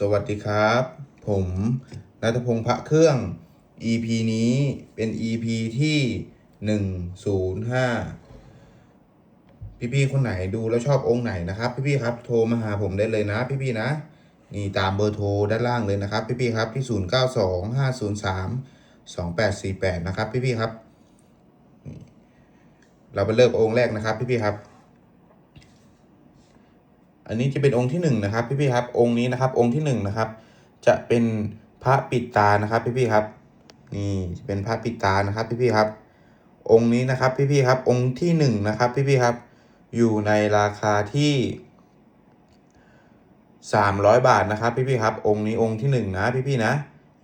สวัสดีครับ ผมนัทพงษ์พระเครื่อง EP นี้เป็น EP ที่หนึ่งศูนย์ห้าพี่ๆคนไหนดูแล้วชอบองค์ไหนนะครับ พี่ๆครับโทรมาหาผมได้เลยนะ พี่ๆนะ นี่ตามเบอร์โทรด้านล่างเลยนะครับ พี่ๆครับที่ศูนย์เก้าสองห้าศูนย์สามสองแปดสี่แปดนะครับ พี่ๆครับ เราไปเริ่มองค์แรกนะครับ พี่ๆครับ อันนี้จะเป็นองค์ที่หนึ่งนะครับพี่ๆครับ องค์นี้นะครับ องค์ที่หนึ่งนะครับ จะเป็นพระปิดตานะครับพี่ๆครับ นี่จะเป็นพระปิดตานะครับพี่ๆครับ องค์นี้นะครับพี่ๆครับ องค์ที่หนึ่งนะครับพี่ๆครับ อยู่ในราคาที่สามร้อยบาทนะครับพี่ๆครับ องค์นี้องค์ที่หนึ่งนะพี่ๆนะ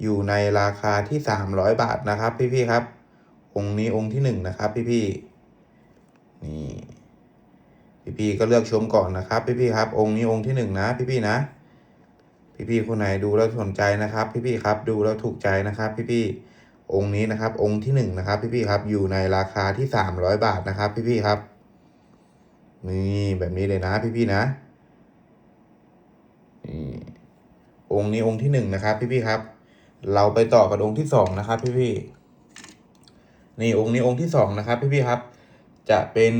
อยู่ในราคาที่สามร้อยบาทนะครับพี่ๆครับ องค์นี้องค์ที่หนึ่งนะครับพี่ๆนี่ พี่ๆก็เลือกชมก่อนนะครับ พี่ๆครับ องค์นี้องค์ที่หนึ่งนะ พี่ๆนะ พี่ๆคนไหนดูแล้วสนใจนะครับ พี่ๆครับ ดูแล้วถูกใจนะครับ พี่ๆองค์นี้นะครับ องค์ที่หนึ่งนะครับ พี่ๆครับ อยู่ในราคาที่สามร้อยบาทนะครับ พี่ๆครับนี่แบบนี้เลยนะ พี่ๆนะนี่องค์นี้องค์ที่หนึ่งนะครับ พี่ๆครับ เราไปต่อกับองค์ที่สองนะครับ พี่ๆนี่องค์นี้องค์ที่สองนะครับ พี่ๆครับ จะเป็น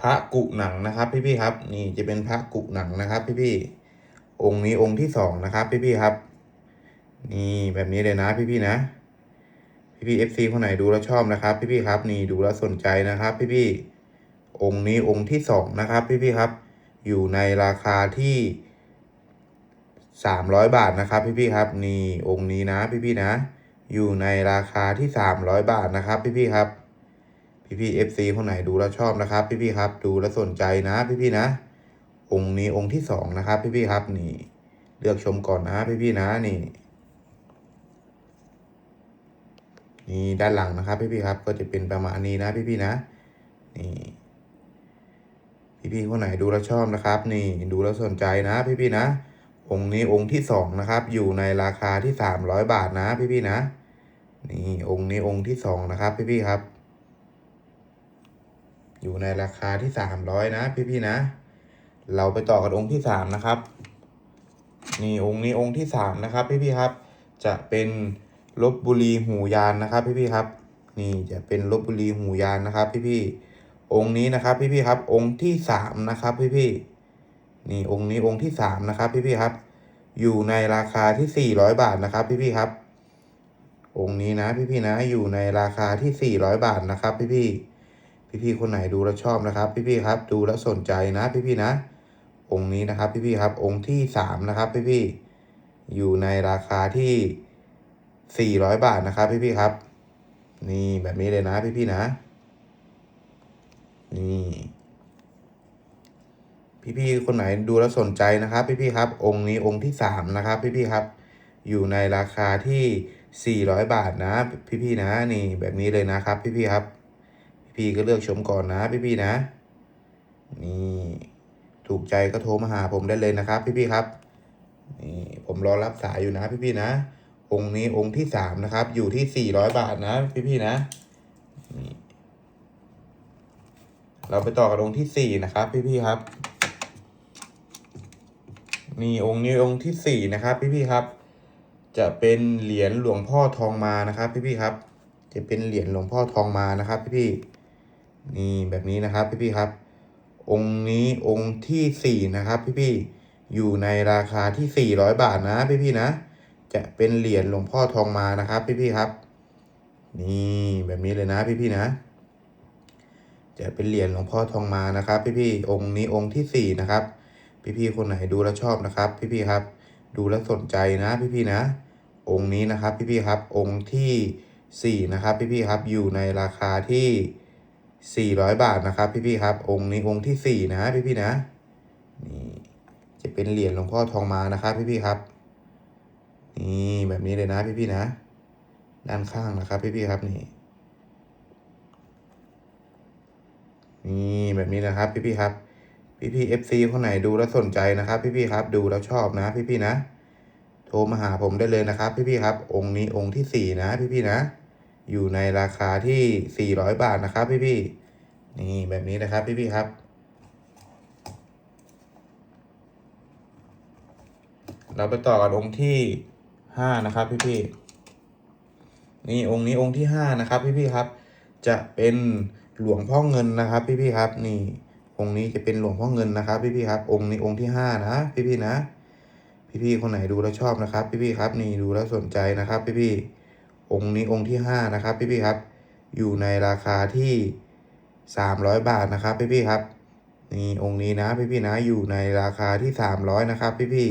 พระกุหนังนะครับ พี่ๆครับ นี่จะเป็นพระกุหนังนะครับ พี่ๆองค์นี้องค์ที่สองนะครับ พี่ๆครับ นี่แบบนี้เลยนะ พี่ๆนะ พี่ๆเอฟซีคนไหนดูแล้วชอบนะครับ พี่ๆครับ นี่ดูแล้วสนใจนะครับ พี่ๆองค์นี้องค์ที่สองนะครับ พี่ๆครับ อยู่ในราคาที่สามร้อยบาทนะครับ พี่ๆครับ นี่องค์นี้นะ พี่ๆนะ อยู่ในราคาที่สามร้อยบาทนะครับ พี่ๆครับ พี่พี่เอฟซีคนไหนดูแล้วชอบนะครับ พี่พี่ครับดูแล้วสนใจนะ พี่พี่นะ องค์นี้องค์ที่สองนะครับ พี่พี่ครับนี่ เลือกชมก่อนนะ พี่พี่นะนี่นี่ด้านหลังนะครับ พี่พี่ครับ ก็จะเป็นประมาณนี้นะ พี่พี่นะนี่พี่พี่คนไหนดูแล้วชอบนะครับ นี่ดูแล้วสนใจนะ พี่พี่นะองค์นี้องค์ที่สองนะครับ อยู่ในราคาที่สามร้อยบาทนะ พี่พี่นะนี่องค์นี้องค์ที่สองนะครับ พี่พี่ครับ อยู่ในราคาที่สามร้อยนะ พี่ๆนะ เราไปต่อกับองค์ที่สามนะครับ นี่องค์นี้องค์ที่สามนะครับ พี่ๆครับ จะเป็นลบบุรีหูยานนะครับ พี่ๆครับ นี่จะเป็นลบบุรีหูยานนะครับ พี่ๆองค์นี้นะครับ พี่ๆครับ องค์ที่สามนะครับ พี่ๆนี่องค์นี้องค์ที่สามนะครับ พี่ๆครับ อยู่ในราคาที่สี่ร้อยบาทนะครับ พี่ๆครับ องค์นี้นะ พี่ๆนะ อยู่ในราคาที่สี่ร้อยบาทนะครับ พี่ๆ พี่ๆคนไหนดูแล้วชอบนะครับ พี่ๆครับ ดูแล้วสนใจนะ พี่ๆนะ องค์นี้นะครับพี่ๆครับ องค์ที่สามนะครับ พี่ๆอยู่ในราคาที่สี่ร้อยบาทนะครับ พี่ๆครับ นี่แบบนี้เลยนะ พี่ๆนะ นี่พี่ๆคนไหนดูแล้วสนใจนะครับ พี่ๆครับ องค์นี้องค์ที่สามนะครับ พี่ๆครับ อยู่ในราคาที่สี่ร้อยบาทนะ พี่ๆนะ นี่แบบนี้เลยนะครับ พี่ๆครับ พี่ก็เลือกชมก่อนนะพี่ๆนะ นี่ถูกใจก็โทรมาหาผมได้เลยนะครับ พี่ๆครับนี่ผมรอรับสายอยู่นะพี่ๆนะ องค์นี้องค์ที่สามนะครับ อยู่ที่สี่ร้อยบาทนะ พี่ๆนะนี่เราไปต่อกับองค์ที่สี่นะครับ พี่ๆครับ นี่องค์นี้องค์ที่สี่นะครับ พี่ๆครับ จะเป็นเหรียญหลวงพ่อทองมานะครับ พี่ๆครับ จะเป็นเหรียญหลวงพ่อทองมานะครับ พี่ๆ นี่แบบนี้นะครับพี่ๆครับ องค์นี้องค์ที่สี่นะครับพี่ๆอยู่ในราคาที่สี่ร้อยบาทนะพี่ๆนะ จะเป็นเหรียญหลวงพ่อทองมานะครับพี่ๆครับ นี่แบบนี้เลยนะพี่ๆนะ จะเป็นเหรียญหลวงพ่อทองมานะครับ พี่ๆองค์นี้องค์ที่สี่นะครับพี่ๆคนไหนดูแล้วชอบนะครับ พี่ๆครับ ดูแล้วสนใจนะพี่ๆนะ องค์นี้นะครับพี่ๆครับ องค์ที่สี่นะครับพี่ๆครับอยู่ในราคาที่ สี่ร้อยบาทนะครับพี่ๆครับ องค์นี้องค์ที่สี่นะพี่ๆนะนี่จะเป็นเหรียญหลวงพ่อทองมานะครับพี่ๆครับนี่แบบนี้เลยนะพี่ๆนะ ด้านข้างนะครับพี่ๆครับนี่นี่แบบนี้นะครับพี่ๆครับพี่ๆ FC คนไหนดูแล้วสนใจนะครับ พี่ๆครับดูแล้วชอบนะ พี่ๆนะ โทรมาหาผมได้เลยนะครับ พี่ๆครับ องค์นี้องค์ที่สี่นะ พี่ๆนะ อยู่ในราคาที่ 400 บาทนะครับพี่ๆนี่แบบนี้นะครับพี่ๆครับ เราไปต่อกันองค์ที่ห้านะครับพี่พี่ๆนี่องค์นี้องค์ที่ห้านะครับพี่พี่ๆครับ จะเป็นหลวงพ่อเงินนะครับพี่พี่ๆครับ นี่องค์นี้จะเป็นหลวงพ่อเงินนะครับ พี่พี่ๆครับ องค์นี้องค์ที่ห้านะพี่พี่ๆนะพี่พี่ๆคนไหนดูแล้วชอบนะครับพี่พี่ๆครับ นี่ดูแล้วสนใจนะครับ พี่พี่ๆ องค์นี้องค์ที่ห้านะครับพี่พี่ครับ อยู่ในราคาที่สามร้อยบาทนะครับพี่พี่ครับนี่องค์นี้นะพี่พี่นะอยู่ในราคาที่สามร้อยนะครับพี่พี่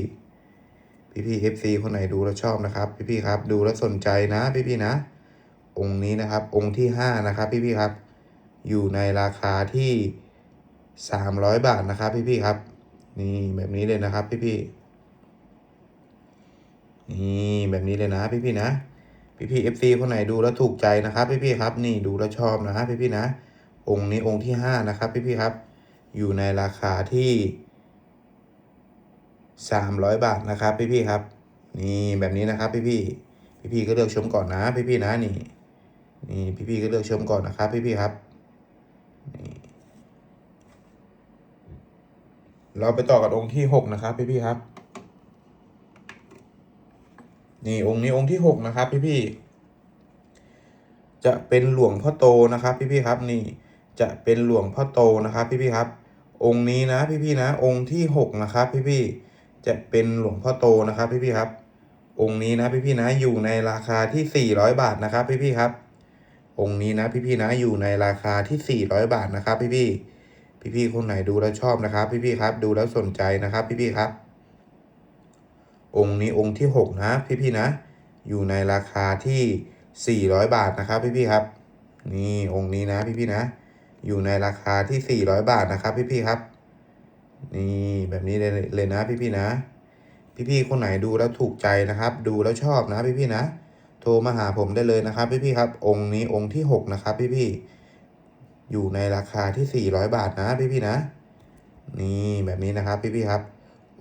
พี่พี่เอฟซีคนไหนดูแล้วชอบนะครับพี่พี่ครับดูแล้วสนใจนะพี่พี่นะ องค์นี้นะครับองค์ที่ห้านะครับพี่พี่ครับ อยู่ในราคาที่สามร้อยบาทนะครับพี่พี่ครับนี่แบบนี้เลยนะครับพี่พี่นี่แบบนี้เลยนะพี่พี่นะ พี่พี่เอฟซีคนไหนดูแล้วถูกใจนะครับ พี่พี่ๆครับนี่ดูแล้วชอบนะพี่พี่ๆนะ องค์นี้องค์ที่ห้านะครับพี่พี่ๆครับ อยู่ในราคาที่สามร้อยบาทนะครับ พี่พี่ๆครับ นี่แบบนี้นะครับ พี่พี่ๆพี่พี่ๆก็เลือกชมก่อนนะ พี่พี่ๆนะนี่ นี่พี่พี่ๆก็เลือกชมก่อนนะครับ พี่พี่ๆครับนี่เราไปต่อกับองค์ที่หกนะครับ พี่พี่ๆครับ นี่องค์นี้องค์ที่หกนะครับพี่พี่จะเป็นหลวงพ่อโตนะครับ พี่พี่ครับนี่จะเป็นหลวงพ่อโตนะครับ พี่พี่ครับ องค์นี้นะพี่พี่นะ องค์ที่หกนะครับ พี่พี่จะเป็นหลวงพ่อโตนะครับ พี่พี่ครับ องค์นี้นะพี่พี่นะอยู่ในราคาที่สี่ร้อยบาทนะครับ พี่พี่ครับ องค์นี้นะพี่พี่นะอยู่ในราคาที่สี่ร้อยบาทนะครับ พี่พี่พี่พี่คนไหนดูแล้วชอบนะครับ พี่พี่ครับ ดูแล้วสนใจนะครับ พี่พี่ครับ องค์นี้องค์ที่หกนะพี่พี่ๆนะ อยู่ในราคาที่สี่ร้อยบาทนะครับพี่พี่ๆครับ นี่องค์นี้นะพี่พี่ๆนะ อยู่ในราคาที่สี่ร้อยบาทนะครับพี่พี่ๆครับ นี่แบบนี้เลยเลยนะพี่พี่ๆนะพี่พี่ๆคนไหนดูแล้วถูกใจนะครับ ดูแล้วชอบนะพี่พี่ๆนะ โทรมาหาผมได้เลยนะครับพี่พี่ๆครับ องค์นี้องค์ที่หกนะครับพี่พี่ๆอยู่ในราคาที่สี่ร้อยบาทนะพี่พี่ๆนะ นี่แบบนี้นะครับพี่พี่ๆครับ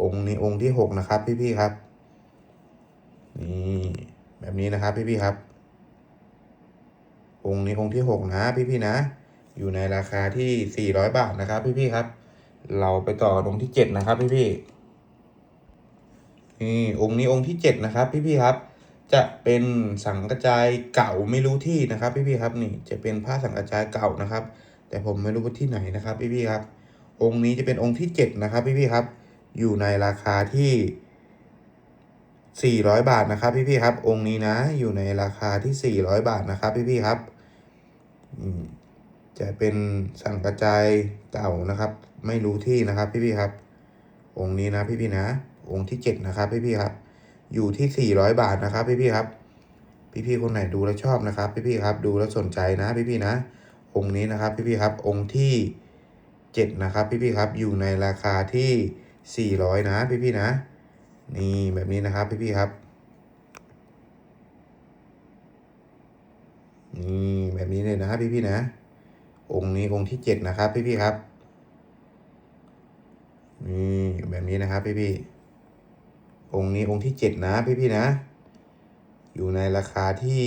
องค์นี้องค์ที่หกนะครับพี่พี่ๆครับ นี่แบบนี้นะครับ พี่พี่ๆครับ องค์นี้องค์ที่หกนะพี่พี่ๆนะ อยู่ในราคาที่สี่ร้อยบาทนะครับ พี่พี่ๆครับ เราไปต่อองค์ที่เจ็ดนะครับ พี่พี่ๆนี่องค์นี้องค์ที่เจ็ดนะครับพี่พี่ๆครับจะเป็นสังกระจายเก่าไม่รู้ที่นะครับ พี่พี่ๆครับนี่จะเป็นผ้าสังกระจายเก่านะครับ แต่ผมไม่รู้ว่าที่ไหนนะครับ พี่พี่ๆครับ องค์นี้จะเป็นองค์ที่เจ็ดนะครับ พี่พี่ๆครับ อยู่ในราคาที่สี่ร้อยบาทนะครับพี่พี่ๆครับ องค์นี้นะ อยู่ในราคาที่สี่ร้อยบาทนะครับพี่พี่ๆครับจะเป็นสังกระจายเก่านะครับ ไม่รู้ที่นะครับพี่พี่ๆครับ องค์นี้นะพี่พี่ๆนะ องค์ที่เจ็ดนะครับพี่พี่ๆครับ อยู่ที่สี่ร้อยบาทนะครับพี่พี่ๆครับพี่พี่ๆคนไหนดูแล้วชอบนะครับพี่พี่ๆครับ ดูแล้วสนใจนะพี่พี่ๆนะ องค์นี้นะครับพี่พี่ๆครับ องค์ที่เจ็ดนะครับพี่พี่ๆครับ อยู่ในราคาที่ สี่ร้อยนะพี่พี่ๆนะ นี่แบบนี้นะครับพี่พี่ๆครับ นี่แบบนี้เลยนะพี่พี่ๆนะ องค์นี้องค์ที่เจ็ดนะครับพี่พี่ๆครับ นี่แบบนี้นะครับพี่พี่ๆองค์นี้องค์ที่เจ็ดนะพี่พี่ๆนะ อยู่ในราคาที่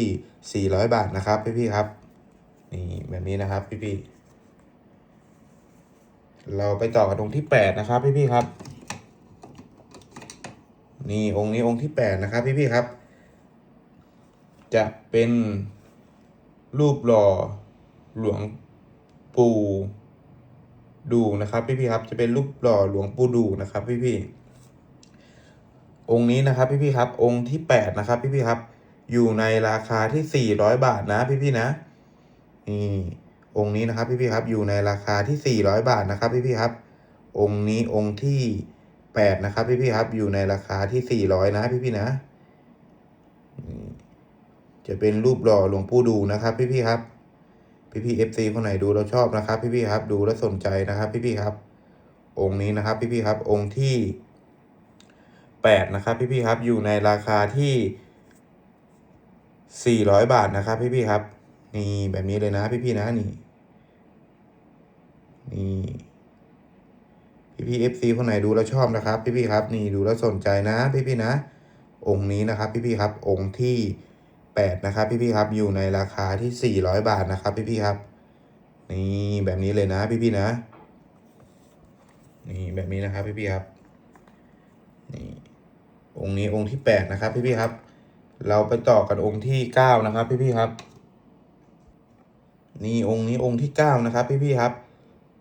สี่ร้อยบาทนะครับพี่พี่ๆครับ นี่แบบนี้นะครับพี่พี่ๆ เราไปต่อกันองค์ที่แปดนะครับพี่พี่ครับ นี่องค์นี้องค์ที่แปดนะครับพี่พี่ครับ จะเป็นรูปหล่อหลวงปู่ดูนะครับพี่พี่ครับจะเป็นรูปหล่อหลวงปู่ดูนะครับพี่พี่องค์นี้นะครับพี่พี่ครับองค์ที่แปดนะครับพี่พี่ครับ อยู่ในราคาที่สี่ร้อยบาทนะพี่พี่นะนี่ องค์นี้นะครับพี่พี่ครับอยู่ในราคาที่สี่ร้อยบาทนะครับพี่พี่ครับ องค์นี้องค์ที่แปดนะครับพี่พี่ครับอยู่ในราคาที่สี่ร้อยนะพี่พี่นะ จะเป็นรูปหล่อหลวงปู่ดูนะครับพี่พี่ครับพี่พี่เอฟซีคนไหนดูแล้วชอบนะครับพี่พี่ครับ ดูแล้วสนใจนะครับพี่พี่ครับ องค์นี้นะครับพี่พี่ครับ องค์ที่แปดนะครับพี่พี่ครับอยู่ในราคาที่สี่ร้อยบาทนะครับพี่พี่ครับนี่แบบนี้เลยนะพี่พี่นะนี่ นี่พี่พี่เอฟซีคนไหนดูแล้วชอบนะครับ พี่พี่ๆครับ นี่ดูแล้วสนใจนะ พี่พี่ๆนะ องค์นี้นะครับ พี่พี่ๆครับ องค์ที่แปดนะครับ พี่พี่ๆครับ อยู่ในราคาที่สี่ร้อยบาทนะครับ พี่พี่ๆครับ นี่แบบนี้เลยนะ พี่พี่ๆนะ นี่แบบนี้นะครับ พี่พี่ๆครับ นี่ องค์นี้องค์ที่แปดนะครับ พี่ๆครับ เราไปต่อกันองค์ที่เก้านะครับ พี่ๆครับ นี่องค์นี้องค์ที่เก้านะครับ พี่ๆครับ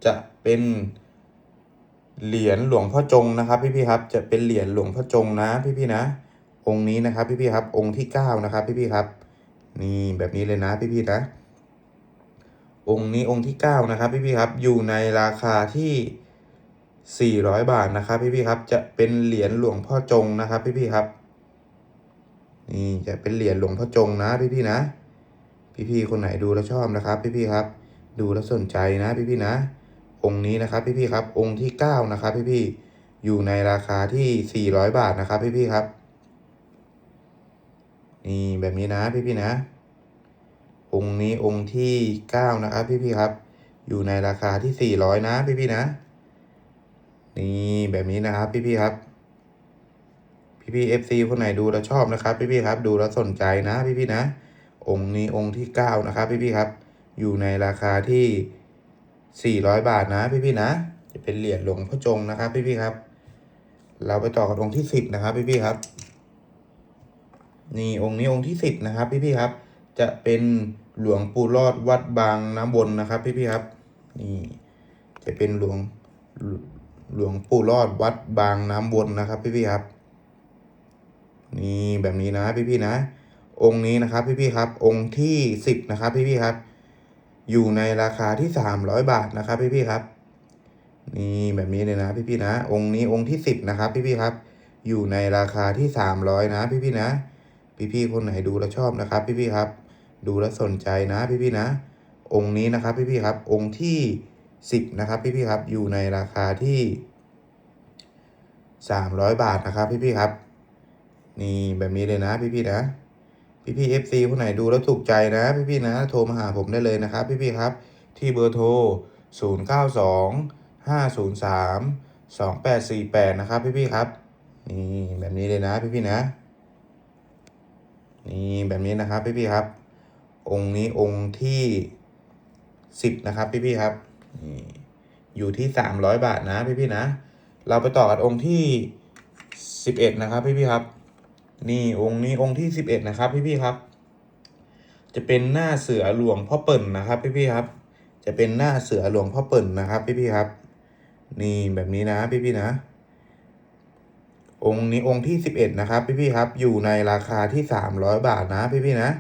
จะเป็นเหรียญหลวงพ่อจงนะครับพี่ๆครับ จะเป็นเหรียญหลวงพ่อจงนะพี่ๆนะ องค์นี้นะครับพี่ๆครับ องค์ที่เก้านะครับพี่ๆครับ นี่แบบนี้เลยนะพี่ๆนะ องค์นี้องค์ที่เก้านะครับพี่ๆครับ อยู่ในราคาที่สี่ร้อยบาทนะครับพี่ๆครับ จะเป็นเหรียญหลวงพ่อจงนะครับพี่ๆครับ นี่จะเป็นเหรียญหลวงพ่อจงนะพี่ๆนะ พี่ๆคนไหนดูแล้วชอบนะครับพี่ๆครับ ดูแล้วสนใจนะพี่ๆนะ องค์นี้นะครับพี่ๆครับ องค์ที่เก้านะครับพี่ๆอยู่ในราคาที่สี่ร้อยบาทนะครับพี่ๆครับ นี่แบบนี้นะพี่ๆนะ องค์นี้องค์ที่เก้านะครับพี่ๆครับ อยู่ในราคาที่สี่ร้อยนะพี่ๆนะ นี่แบบนี้นะครับพี่ๆครับพี่ๆเอฟซีคนไหนดูแล้วชอบนะครับพี่ๆครับ ดูแล้วสนใจนะพี่ๆนะ องค์นี้องค์ที่เก้านะครับพี่ๆครับ อยู่ในราคาที่ สี่ร้อยบาทนะพี่ๆนะ จะเป็นเหรียญหลวงพ่อจงนะครับพี่ๆครับ เราไปต่อกับองค์ที่สิบนะครับพี่ๆครับ นี่องค์นี้องค์ที่สิบนะครับพี่ๆครับ จะเป็นหลวงปู่รอดวัดบางน้ำวนนะครับพี่ๆครับ นี่ จะเป็นหลวงหลวงปู่รอดวัดบางน้ำวนนะครับพี่ๆครับ นี่แบบนี้นะพี่ๆนะ องค์นี้นะครับพี่ๆครับ องค์ที่สิบนะครับพี่ๆครับ อยู่ในราคาที่สามร้อยบาทนะครับพี่ๆครับ นี่แบบนี้เลยนะพี่ๆนะ องค์นี้องค์ที่สิบนะครับพี่ๆครับ อยู่ในราคาที่สามร้อยนะพี่ๆนะ พี่ๆคนไหนดูแล้วชอบนะครับพี่ๆครับ ดูแล้วสนใจนะพี่ๆนะ องค์นี้นะครับพี่ๆครับ องค์ที่สิบนะครับพี่ๆครับ อยู่ในราคาที่สามร้อยบาทนะครับพี่ๆครับ นี่แบบนี้เลยนะพี่ๆนะ พี่ๆ FC คนไหนดูแล้วถูกใจนะ พี่ๆนะ โทรมาหาผมได้เลยนะครับ พี่ๆครับ ที่เบอร์โทร 0 9 2 5 0 3 2 8 4 8 นะครับ พี่ๆครับ นี่แบบนี้เลยนะ พี่ๆนะ นี่แบบนี้นะครับ พี่ๆครับ องค์นี้องค์ที่สิบนะครับ พี่ๆครับนี่อยู่ที่สามร้อยบาทนะ พี่ๆนะ เราไปต่อกันองค์ที่สิบเอ็ดนะครับ พี่ๆครับ นี่องค์นี้องค์ที่สิบเอ็ดนะครับ พี่ๆครับ จะเป็นหน้าเสือหลวงพ่อเปิ่นนะครับ พี่ๆครับ จะเป็นหน้าเสือหลวงพ่อเปิ่นนะครับ พี่ๆครับ นี่แบบนี้นะพี่ๆนะ องค์นี้องค์ที่สิบเอ็ดนะครับ พี่ๆครับ อยู่ในราคาที่สามร้อยบาทนะ พี่ๆนะ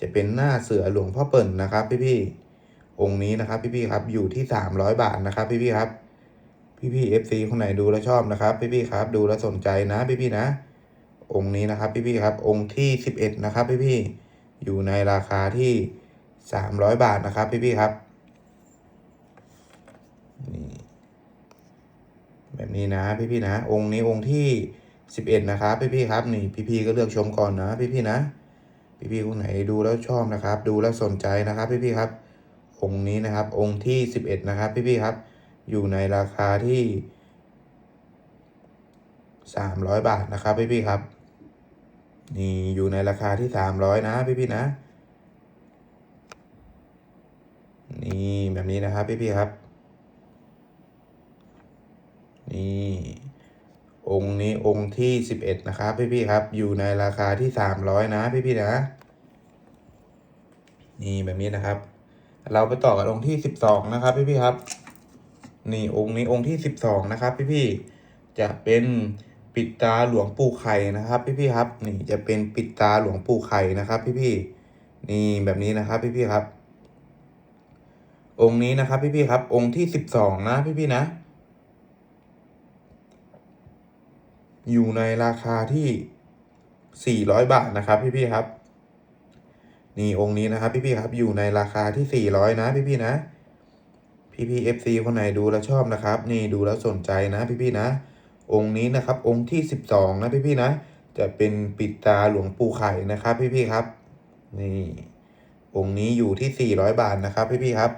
จะเป็นหน้าเสือหลวงพ่อเปิ่นนะครับ พี่ๆองค์นี้นะครับพี่ๆครับอยู่ที่สามร้อยบาทนะครับ พี่ๆครับพี่ๆเอฟซีคนไหนดูแล้วชอบนะครับ พี่ๆครับ ดูแล้วสนใจนะ พี่ๆนะ องค์นี้นะครับพี่ๆครับองค์ที่สิบเอ็ดนะครับพี่ๆอยู่ในราคาที่สามร้อยบาทนะครับพี่ๆครับนี่แบบนี้นะพี่ๆนะ องค์นี้องค์ที่สิบเอ็ดนะครับพี่ๆครับนี่พี่ๆก็เลือกชมก่อนนะพี่ๆนะพี่ๆคนไหนดูแล้วชอบนะครับ ดูแล้วสนใจนะครับพี่ๆครับ องค์นี้นะครับองค์ที่สิบเอ็ดนะครับพี่ๆครับ อยู่ในราคาที่สามร้อยบาทนะครับพี่ๆครับ นี่อยู่ในราคาที่สามร้อยนะพี่ๆนะ นี่แบบนี้นะครับพี่ๆครับ นี่องค์นี้องค์ที่สิบเอ็ดนะครับพี่ๆครับ อยู่ในราคาที่สามร้อยนะพี่ๆนะ นี่แบบนี้นะครับ เราไปต่อกับองค์ที่สิบสองนะครับพี่ๆครับ นี่องค์นี้องค์ที่สิบสองนะครับพี่ๆจะเป็น ปิดตาหลวงปู่ไข่นะครับ พี่ๆครับ นี่จะเป็นปิดตาหลวงปู่ไข่นะครับ พี่ๆนี่แบบนี้นะครับ พี่ๆครับ องค์นี้นะครับ พี่ๆครับ องค์ที่สิบสองนะ พี่ๆนะ อยู่ในราคาที่สี่ร้อยบาทนะครับ พี่ๆครับ นี่องค์นี้นะครับ พี่ๆครับ อยู่ในราคาที่สี่ร้อยนะ พี่ๆนะพี่พี่เอฟซีคนไหนดูแล้วชอบนะครับ นี่ดูแล้วสนใจนะ พี่พี่ๆนะ องค์นี้นะครับ องค์ที่สิบสองนะพี่พี่ๆนะ จะเป็นปิดตาหลวงปู่ไข่นะครับ พี่พี่ๆครับ นี่ องค์นี้อยู่ที่สี่ร้อยบาทนะครับพี่พี่ๆครับ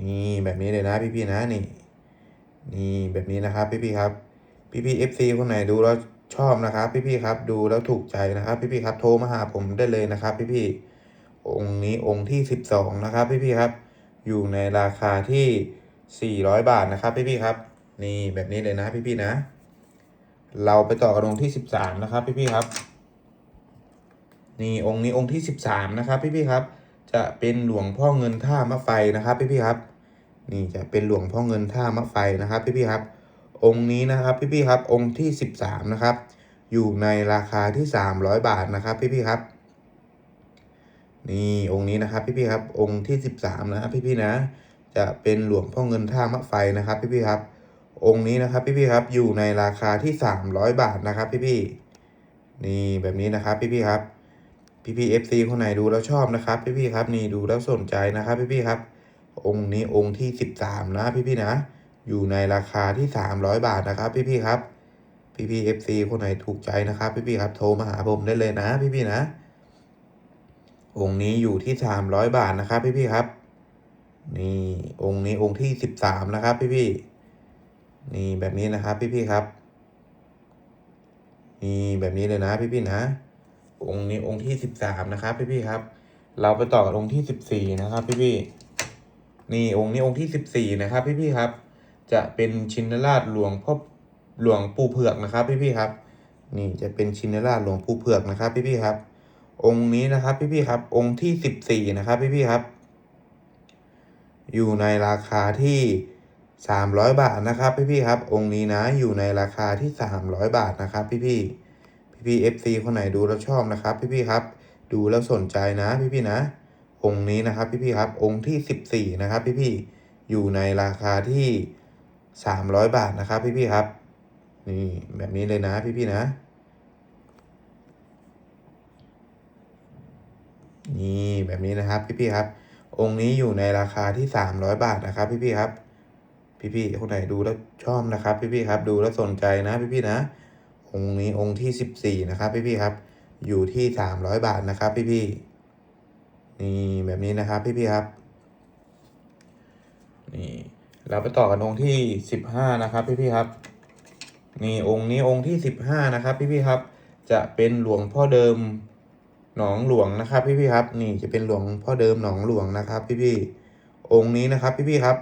นี่แบบนี้เลยนะพี่พี่ๆนะนี่ นี่แบบนี้นะครับ พี่พี่ๆครับ พี่พี่เอฟซีคนไหนดูแล้วชอบนะครับพี่พี่ๆครับ ดูแล้วถูกใจนะครับพี่พี่ๆครับ โทรมาหาผมได้เลยนะครับ พี่พี่ๆองค์นี้องค์ที่สิบสองนะครับพี่พี่ๆครับ อยู่ในราคาที่ 400 บาทนะครับ พี่ๆครับ นี่แบบนี้เลยนะพี่ๆนะ เราไปต่อกันองค์ที่สิบสามนะครับพี่ๆครับ นี่องค์นี้องค์ที่สิบสามนะครับพี่ๆครับ จะเป็นหลวงพ่อเงินท่ามะไฟนะครับพี่ๆครับ นี่จะเป็นหลวงพ่อเงินท่ามะไฟนะครับพี่ๆครับ องค์นี้นะครับพี่ๆครับ องค์ที่สิบสามนะครับ อยู่ในราคาที่สามร้อยบาทนะครับพี่ๆครับ นี่องค์นี้นะครับพี่ๆครับ องค์ที่สิบสามนะครับพี่ๆนะ จะเป็นหลวงพ่อเงินท่ามะไฟนะครับพี่ๆครับ องค์นี้นะครับพี่ๆครับอยู่ในราคาที่สามร้อยบาทนะครับพี่ๆนี่แบบนี้นะครับพี่ๆครับพี่ๆ FC คนไหนดูแล้วชอบนะครับพี่ๆครับนี่ดูแล้วสนใจนะครับพี่ๆครับ องค์นี้องค์ที่สิบสามนะพี่ๆนะ อยู่ในราคาที่สามร้อยบาทนะครับพี่ๆครับพี่ๆ FC คนไหนถูกใจนะครับพี่ๆครับโทรมาหาผมได้เลยนะพี่ๆนะ องค์นี้อยู่ที่สามร้อยบาทนะครับพี่ๆครับ นี่องค์นี้องค์ที่สิบสามนะครับพี่ๆ นี่แบบนี้นะครับพี่ๆครับ นี่แบบนี้เลยนะพี่ๆนะ องค์นี้องค์ที่สิบสามนะครับพี่ๆครับ เราไปต่อกับองค์ที่สิบสี่นะครับพี่ๆนี่องค์นี้องค์ที่สิบสี่นะครับพี่ๆครับ จะเป็นชินราชหลวงพ่อหลวงปู่เผือกนะครับพี่ๆครับ นี่จะเป็นชินราชหลวงปู่เผือกนะครับพี่ๆครับ องค์นี้นะครับพี่ๆครับ องค์ที่สิบสี่นะครับพี่ๆครับ อยู่ในราคาที่ สามร้อยบาทนะครับพี่ๆครับ องค์นี้นะอยู่ในราคาที่สามร้อยบาทนะครับพี่ๆพี่ๆเอฟซีคนไหนดูแล้วชอบนะครับพี่ๆครับ ดูแล้วสนใจนะพี่ๆนะ องค์นี้นะครับพี่ๆครับ องค์ที่สิบสี่นะครับพี่ๆอยู่ในราคาที่สามร้อยบาทนะครับพี่ๆครับ นี่แบบนี้เลยนะพี่ๆนะ นี่แบบนี้นะครับพี่ๆครับ องค์นี้อยู่ในราคาที่สามร้อยบาทนะครับพี่ๆครับ พี่ๆคนไหนดูแล้วชอบนะครับ พี่ๆครับ ดูแล้วสนใจนะพี่ๆนะ องค์นี้องค์ที่สิบสี่นะครับ พี่ๆครับ อยู่ที่สามร้อยบาทนะครับ พี่ๆนี่แบบนี้นะครับ พี่ๆครับ นี่เราไปต่อกันองค์ที่สิบห้านะครับ พี่ๆครับ นี่องค์นี้องค์ที่สิบห้านะครับ พี่ๆครับ จะเป็นหลวงพ่อเดิมหนองหลวงนะครับ พี่ๆครับ นี่จะเป็นหลวงพ่อเดิมหนองหลวงนะครับ พี่ๆองค์นี้นะครับ พี่ๆครับ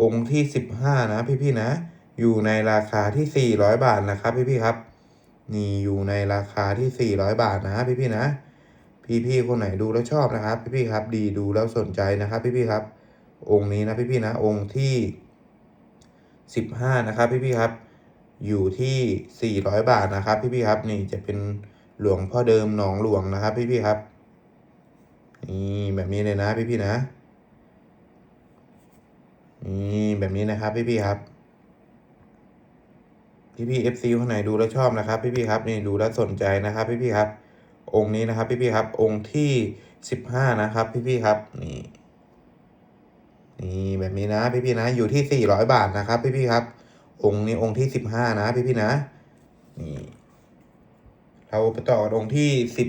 องค์ที่สิบห้านะพี่ๆนะ อยู่ในราคาที่สี่ร้อยบาทนะครับพี่ๆครับ นี่อยู่ในราคาที่สี่ร้อยบาทนะพี่ๆนะ พี่ๆคนไหนดูแล้วชอบนะครับ พี่ๆครับ ดีดูแล้วสนใจนะครับพี่ๆครับ องค์นี้นะพี่ๆนะ องค์ที่สิบห้านะครับพี่ๆครับ อยู่ที่สี่ร้อยบาทนะครับพี่ๆครับ นี่จะเป็นหลวงพ่อเดิมหนองหลวงนะครับพี่ๆครับนี่แบบนี้เลยนะพี่ๆนะ นี่แบบนี้นะครับพี่ๆครับพี่พี่เอฟซีคนไหนดูแล้วชอบนะครับ พี่พี่ครับนี่ดูแล้วสนใจนะครับ พี่พี่ครับ องค์นี้นะครับ พี่พี่ครับ องค์ที่สิบห้านะครับ พี่พี่ครับนี่นี่แบบนี้นะพี่พี่นะ อยู่ที่สี่ร้อยบาทนะครับ พี่พี่ครับ องค์นี้องค์ที่สิบห้านะ พี่พี่นะนี่เราไปต่อกันองค์ที่สิบ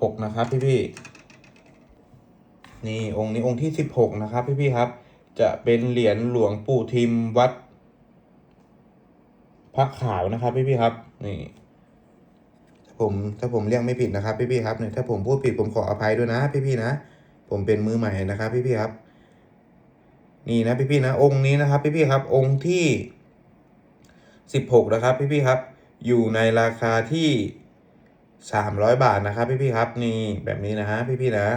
หกนะครับ พี่พี่นี่องค์นี้องค์ที่สิบหกนะครับ พี่พี่ครับ จะเป็นเหรียญหลวงปู่ทิมวัด พระขาวนะครับพี่พี่ครับ นี่ถ้าผมถ้าผมเรียกไม่ผิดนะครับ พี่พี่ครับเนี่ยถ้าผมพูดผิดผมขออภัยด้วยนะ พี่พี่นะผมเป็นมือใหม่นะครับ พี่พี่ครับ นี่นะพี่พี่นะองค์นี้นะครับ พี่พี่ครับองค์ที่สิบหกนะครับ พี่พี่ครับ อยู่ในราคาที่สามร้อยบาทนะครับ พี่พี่ครับ นี่แบบนี้นะฮะพี่พี่นะ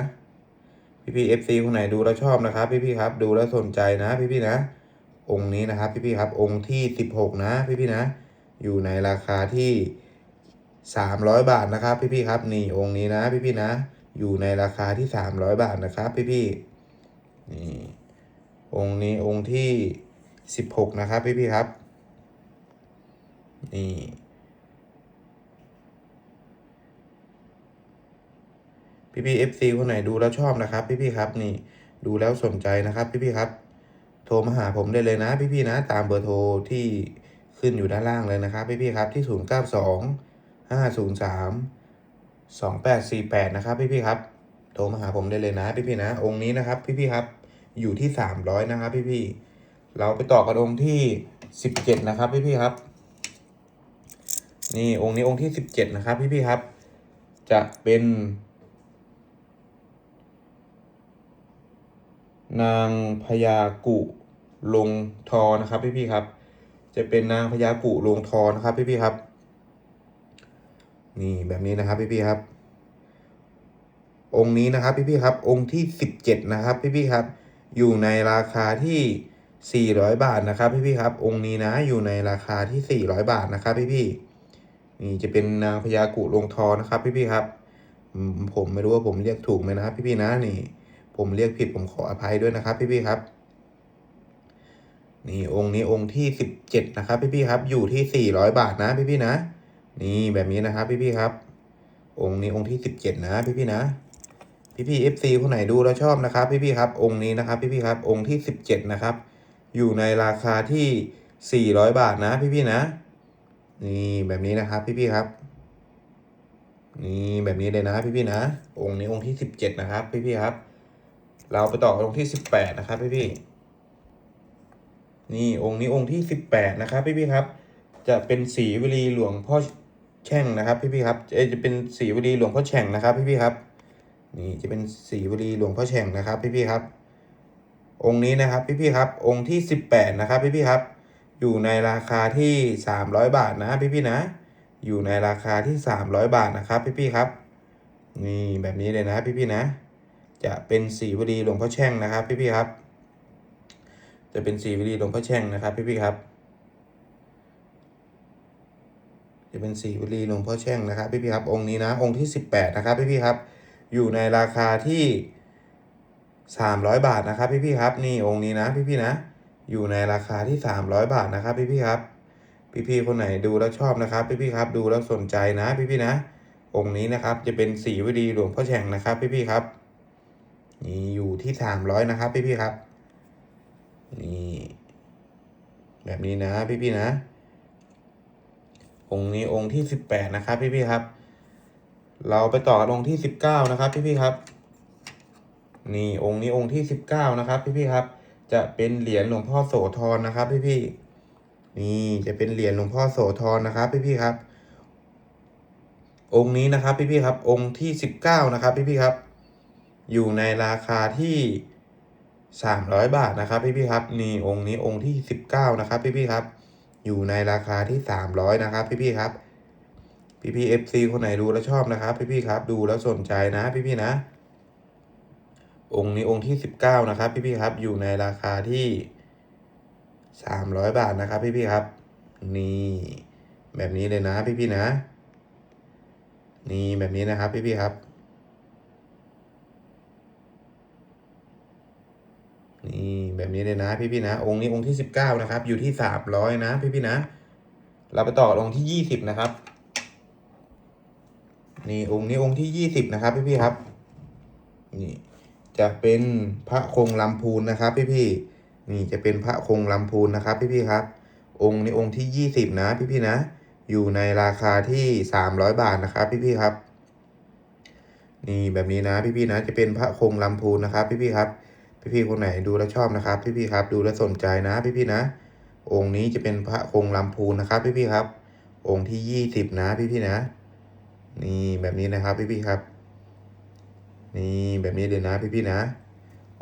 พี่พี่เอฟซีคนไหนดูแล้วชอบนะครับ พี่พี่ๆครับ ดูแล้วสนใจนะ พี่พี่ๆนะ องค์นี้นะครับ พี่ๆครับ องค์ที่สิบหกนะ พี่ๆนะ อยู่ในราคาที่สามร้อยบาทนะครับ พี่ๆครับ นี่องค์นี้นะ พี่ๆนะ อยู่ในราคาที่สามร้อยบาทนะครับ พี่ๆนี่องค์นี้องค์ที่สิบหกนะครับ พี่ๆครับ นี่ พี่ๆเอฟซีคนไหนดูแล้วชอบนะครับ พี่ๆครับนี่ดูแล้วสนใจนะครับพี่ๆครับ โทรมาหาผมได้เลยนะ พี่ๆนะตามเบอร์โทรที่ขึ้นอยู่ด้านล่างเลยนะครับ พี่ๆครับที่ศูนย์เก้าสองห้าศูนย์สามสองแปดสี่แปดนะครับ พี่ๆครับ โทรมาหาผมได้เลยนะ พี่ๆนะ องค์นี้นะครับ พี่ๆครับอยู่ที่สามร้อยนะครับ พี่ๆเราไปต่อกันองค์ที่สิบเจ็ดนะครับ พี่ๆครับ นี่องค์นี้องค์ที่สิบเจ็ดนะครับ พี่ๆครับ จะเป็น นางพญากุลงทอนะครับพี่พี่ครับ จะเป็นนางพญากุลงทอนะครับพี่พี่ครับ นี่แบบนี้นะครับพี่ๆครับ องค์นี้นะครับพี่ๆครับ องค์ที่สิบเจ็ดนะครับพี่ๆครับ อยู่ในราคาที่สี่ร้อยบาทนะครับพี่ๆครับ องค์นี้นะอยู่ในราคาที่สี่ร้อยบาทนะครับพี่ๆนี่จะเป็นนางพญากุลงทอนะครับพี่ๆครับ ผมไม่รู้ว่าผมเรียกถูกไหมนะครับพี่ๆนะนี่ ผมเรียกผิดผมขออภัยด้วยนะครับพี่ๆครับ นี่องค์นี้องค์ที่สิบเจ็ดนะครับพี่ๆครับ อยู่ที่สี่ร้อยบาทนะพี่ๆนะ นี่แบบนี้นะครับพี่ๆครับ องค์นี้องค์ที่สิบเจ็ดนะพี่ๆนะพี่พี่เอฟซีคนไหนดูแล้วชอบนะครับ พี่พี่ครับ องค์นี้นะครับ พี่พี่ครับ องค์ที่สิบเจ็ดนะครับ อยู่ในราคาที่สี่ร้อยบาทนะ พี่พี่นะ นี่แบบนี้นะครับ พี่พี่ครับ นี่แบบนี้เลยนะ พี่พี่นะ องค์นี้องค์ที่สิบเจ็ดนะครับ พี่พี่ครับ เราไปต่อองค์ที่สิบแปดนะครับพี่พี่นี่องค์นี้องค์ที่สิบแปดนะครับพี่พี่ครับ จะเป็นสีวลีหลวงพ่อแช่งนะครับพี่พี่ครับเอจะเป็นสีวลีหลวงพ่อแช่งนะครับพี่พี่ครับ นี่จะเป็นสีบุรีหลวงพ่อแฉ่งนะครับพี่ๆครับ องค์นี้นะครับพี่ๆครับ องค์ที่สิบแปดนะครับพี่ๆครับ อยู่ในราคาที่สามร้อยบาทนะพี่ๆนะอยู่ในราคาที่สามร้อยบาทนะครับพี่ๆครับ นี่แบบนี้เลยนะพี่ๆนะ จะเป็นสีบุรีหลวงพ่อแช่งนะครับ พี่ๆครับ จะเป็นสีบุรีหลวงพ่อแช่งนะครับ พี่ๆครับ จะเป็นสีบุรีหลวงพ่อแช่งนะครับ พี่ๆครับ องค์นี้นะ องค์ที่สิบแปดนะครับ พี่ๆครับ อยู่ในราคาที่สามร้อยบาทนะครับพี่พี่ๆครับ นี่องค์นี้นะ พี่พี่ๆนะ อยู่ในราคาที่สามร้อยบาทนะครับ พี่พี่ๆครับพี่พี่ๆคนไหนดูแล้วชอบนะครับ พี่พี่ๆครับ ดูแล้วสนใจนะพี่พี่ๆนะ องค์นี้นะครับ จะเป็นสีวดีหลวงพ่อแฉ่งนะครับ พี่พี่ๆครับ นี่อยู่ที่สามร้อยนะครับ พี่พี่ครับ นี่แบบนี้นะพี่พี่นะ องค์นี้องค์ที่สิบแปดนะครับ พี่พี่ครับ เราไปต่อกันองค์ที่สิบเก้านะครับ พี่พี่ครับ นี่องค์นี้องค์ที่สิบเก้านะครับ พี่พี่ครับ จะเป็นเหรียญหลวงพ่อโสธรนะครับ พี่พี่นี่จะเป็นเหรียญหลวงพ่อโสธรนะครับ พี่พี่ครับ องค์นี้นะครับ พี่พี่ครับ องค์ที่สิบเก้านะครับ พี่พี่ครับ อยู่ในราคาที่สามร้อยบาทนะครับพี่พี่ครับนี่องค์นี้องค์ที่สิบเก้านะครับพี่พี่ครับ อยู่ในราคาที่สามร้อยนะครับพี่พี่ครับพี่พี่เอฟซีคนไหนดูแล้วชอบนะครับพี่พี่ครับ ดูแล้วสนใจนะพี่พี่นะ องค์นี้องค์ที่สิบเก้านะครับพี่พี่ครับ อยู่ในราคาที่สามร้อยบาทนะครับพี่พี่ครับ นี่แบบนี้เลยนะพี่พี่นะ นี่แบบนี้นะครับพี่พี่ครับ นี่แบบนี้เลยนะพี่พี่นะ องค์นี้องค์ที่สิบเก้านะครับ อยู่ที่สามร้อยนะพี่พี่นะ เราไปต่อองค์ที่ยี่สิบนะครับ นี่องค์นี้องค์ที่ยี่สิบนะครับ พี่พี่ๆครับ นี่จะเป็นพระคงลำพูนนะครับ พี่พี่ๆนี่จะเป็นพระคงลำพูนนะครับ พี่พี่ๆครับ องค์นี้องค์ที่ยี่สิบนะ พี่พี่ๆนะ อยู่ในราคาที่สามร้อยบาทนะครับ พี่พี่ๆครับ นี่แบบนี้นะ พี่พี่ๆนะ จะเป็นพระคงลำพูนนะครับ พี่พี่ๆครับ พี่ๆคนไหนดูแล้วชอบนะครับ พี่ๆครับ ดูแล้วสนใจนะ พี่ๆนะ องค์นี้จะเป็นพระคงลำพูนนะครับ พี่ๆครับ องค์ที่ยี่สิบนะพี่ๆนะ นี่แบบนี้นะครับ พี่ๆครับ นี่แบบนี้เลยนะ พี่ๆนะ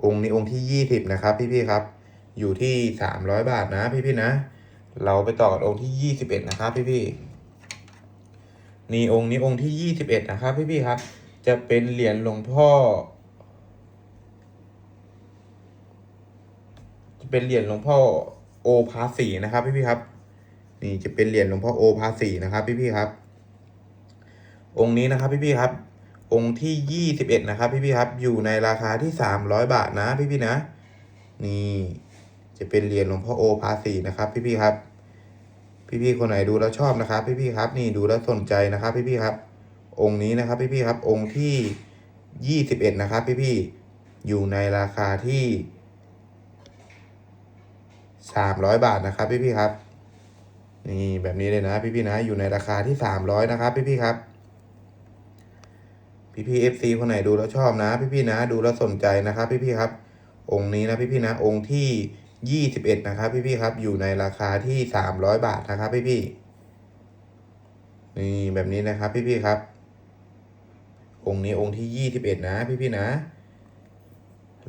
องค์นี้องค์ที่ยี่สิบนะครับ พี่ๆครับ อยู่ที่สามร้อยบาทนะ พี่ๆนะ เราไปต่อกันองค์ที่ยี่สิบเอ็ดนะครับ พี่ๆนี่องค์นี้องค์ที่ยี่สิบเอ็ดนะครับ พี่ๆครับ จะเป็นเหรียญหลวงพ่อ จะเป็นเหรียญหลวงพ่อโอภาสีนะครับพี่พี่ครับ นี่จะเป็นเหรียญหลวงพ่อโอภาสีนะครับพี่พี่ครับ องค์นี้นะครับพี่พี่ครับ องค์ที่ยี่สิบเอ็ดนะครับพี่พี่ครับ อยู่ในราคาที่สามร้อยบาทนะพี่พี่นะ นี่จะเป็นเหรียญหลวงพ่อโอภาสีนะครับพี่พี่ครับพี่พี่ๆคนไหนดูแล้วชอบนะครับพี่พี่ๆครับ นี่ดูแล้วสนใจนะครับ พี่พี่ๆครับ องค์นี้นะครับพี่พี่ๆครับ องค์ที่ยี่สิบเอ็ดนะครับ พี่พี่ๆอยู่ในราคาที่ สามร้อยบาทนะครับพี่พี่ครับ นี่แบบนี้เลยนะพี่พี่นะ อยู่ในราคาที่สามร้อยนะครับพี่พี่ครับพี่พี่เอฟซีคนไหนดูแล้วชอบนะ พี่พี่นะ ดูแล้วสนใจนะครับ พี่พี่ครับ องค์นี้นะพี่พี่นะ องค์ที่ยี่สิบเอ็ดนะครับ พี่พี่ครับ อยู่ในราคาที่สามร้อยบาทนะครับ พี่พี่นี่แบบนี้นะครับ พี่พี่ครับ องค์นี้องค์ที่ยี่สิบเอ็ดนะ พี่พี่นะ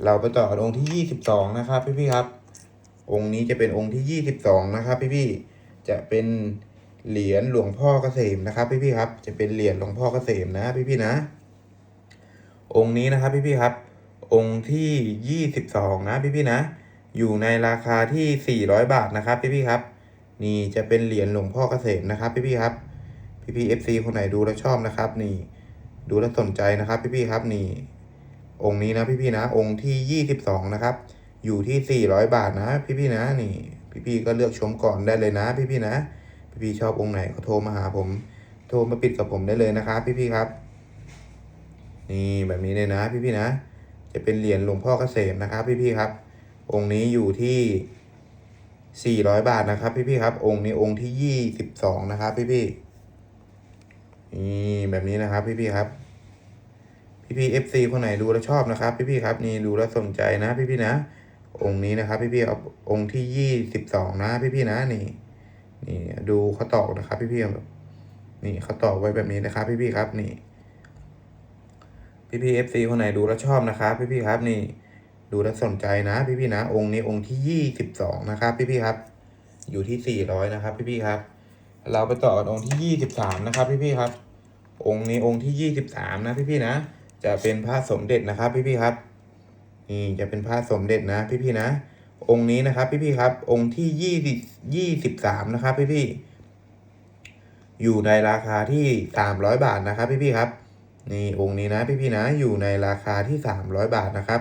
เราไปต่อกันองค์ที่ยี่สิบสองนะครับ พี่พี่ครับ องค์นี้จะเป็นองค์ที่ยี่สิบสองนะครับ พี่พี่จะเป็นเหรียญหลวงพ่อเกษมนะครับ พี่ๆครับ จะเป็นเหรียญหลวงพ่อเกษมนะ พี่ๆนะ องค์นี้นะครับ พี่ๆครับ องค์ที่ยี่สิบสองนะพี่นะ อยู่ในราคาที่สี่ร้อยบาทนะครับ พี่ๆครับ นี่จะเป็นเหรียญหลวงพ่อเกษมนะครับ พี่ๆครับพี่ๆเอฟซีคนไหนดูแล้วชอบนะครับ นี่ ดูแล้วสนใจนะครับ พี่ๆครับ นี่ องค์นี้นะ พี่ๆนะ องค์ที่ยี่สิบสองนะครับ อยู่ที่สี่ร้อยบาทนะ พี่ๆนะนี่ พี่ๆก็เลือกชมก่อนได้เลยนะ พี่ๆนะ พี่ๆชอบองค์ไหนก็โทรมาหาผม โทรมาปิดกับผมได้เลยนะครับ พี่ๆครับ นี่แบบนี้เลยนะ พี่ๆนะ จะเป็นเหรียญหลวงพ่อเกษมนะครับ พี่ๆครับ องค์นี้อยู่ที่สี่ร้อยบาทนะครับ พี่ๆครับ องค์นี้องค์ที่ยี่สิบสองนะครับ พี่ๆนี่แบบนี้นะครับพี่ๆครับ พี่ๆเอฟซีคนไหนดูแล้วชอบนะครับ พี่ๆครับ นี่ดูแล้วสนใจนะ พี่ๆนะ องค์นี้นะครับ พี่ๆเอาองค์ที่ยี่สิบสองนะ พี่ๆนะนี่ นี่ดูเขาตอกนะครับ พี่ๆนี่เขาตอกไว้แบบนี้นะครับ พี่ๆครับ นี่ พี่พี่เอฟซีคนไหนดูแล้วชอบนะครับ พี่พี่ครับ นี่ ดูแล้วสนใจนะ พี่พี่นะ องค์นี้องค์ที่ยี่สิบสองนะครับ พี่พี่ครับ อยู่ที่สี่ร้อยนะครับ พี่พี่ครับ เราไปต่อกันองค์ที่ยี่สิบสามนะครับ พี่พี่ครับ องค์นี้องค์ที่ยี่สิบสามนะ พี่พี่นะจะเป็นพระสมเด็จนะครับ พี่พี่ครับ นี่จะเป็นพระสมเด็จนะพี่พี่นะ องค์นี้นะครับพี่พี่ครับ องค์ที่ยี่สิบยี่สิบสามนะครับพี่พี่อยู่ในราคาที่สามร้อยบาทนะครับพี่พี่ครับนี่องค์นี้นะพี่ๆนะอยู่ในราคาที่สามร้อยบาทนะครับ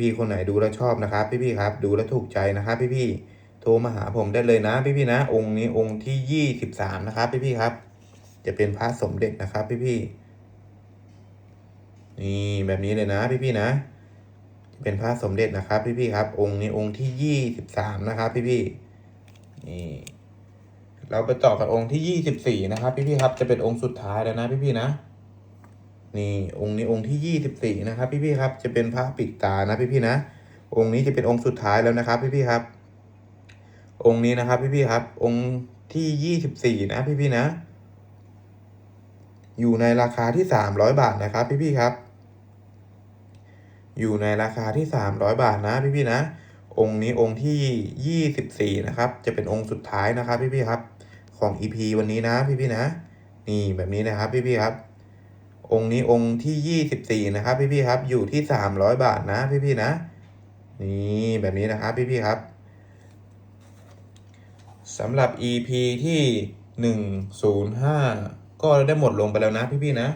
พี่ๆคนไหนดูแล้วชอบนะครับ พี่ๆครับ ดูแล้วถูกใจนะครับ พี่ๆโทรมาหาผมได้เลยนะ พี่ๆนะ องค์นี้องค์ที่ยี่สิบสามนะครับ พี่ๆครับ จะเป็นพระสมเด็จนะครับ พี่ๆนี่แบบนี้เลยนะ พี่ๆนะ เป็นพระสมเด็จนะครับ พี่ๆครับ องค์นี้องค์ที่ยี่สิบสามนะครับ พี่ๆนี่เราไปต่อกับองค์ที่ยี่สิบสี่นะครับ พี่ๆครับจะเป็นองค์สุดท้ายแล้วนะพี่ๆนะนี่องค์นี้องค์ที่ยี่สิบสี่นะครับ พี่ๆครับ จะเป็นพระปิดตานะพี่ๆนะองค์นี้จะเป็นองค์สุดท้ายแล้วนะครับ พี่ๆครับ องค์นี้นะครับ พี่ๆครับ องค์ที่ยี่สิบสี่นะพี่ๆนะ อยู่ในราคาที่สามร้อยบาทนะครับ พี่ๆครับ อยู่ในราคาที่สามร้อยบาทนะพี่ๆนะ องค์นี้องค์ที่ยี่สิบสี่นะครับ จะเป็นองค์สุดท้ายนะครับพี่ๆครับ ของ EP วันนี้นะพี่ๆนะ นี่แบบนี้นะครับพี่ๆครับ องค์นี้องค์ที่ยี่สิบสี่นะครับพี่ๆครับ อยู่ที่สามร้อยบาทนะพี่ๆนะ นี่แบบนี้นะครับพี่ๆครับสำหรับ EP ที่หนึ่งศูนย์ห้าก็ได้หมดลงไปแล้วนะพี่ๆนะ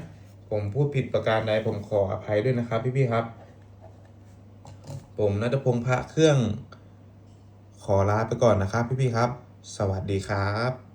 ผมพูดผิดประการใดผมขออภัยด้วยนะครับพี่ๆครับ ผมนัทพงษ์พระเครื่อง ขอลาไปก่อนนะครับพี่ๆครับ สวัสดีครับ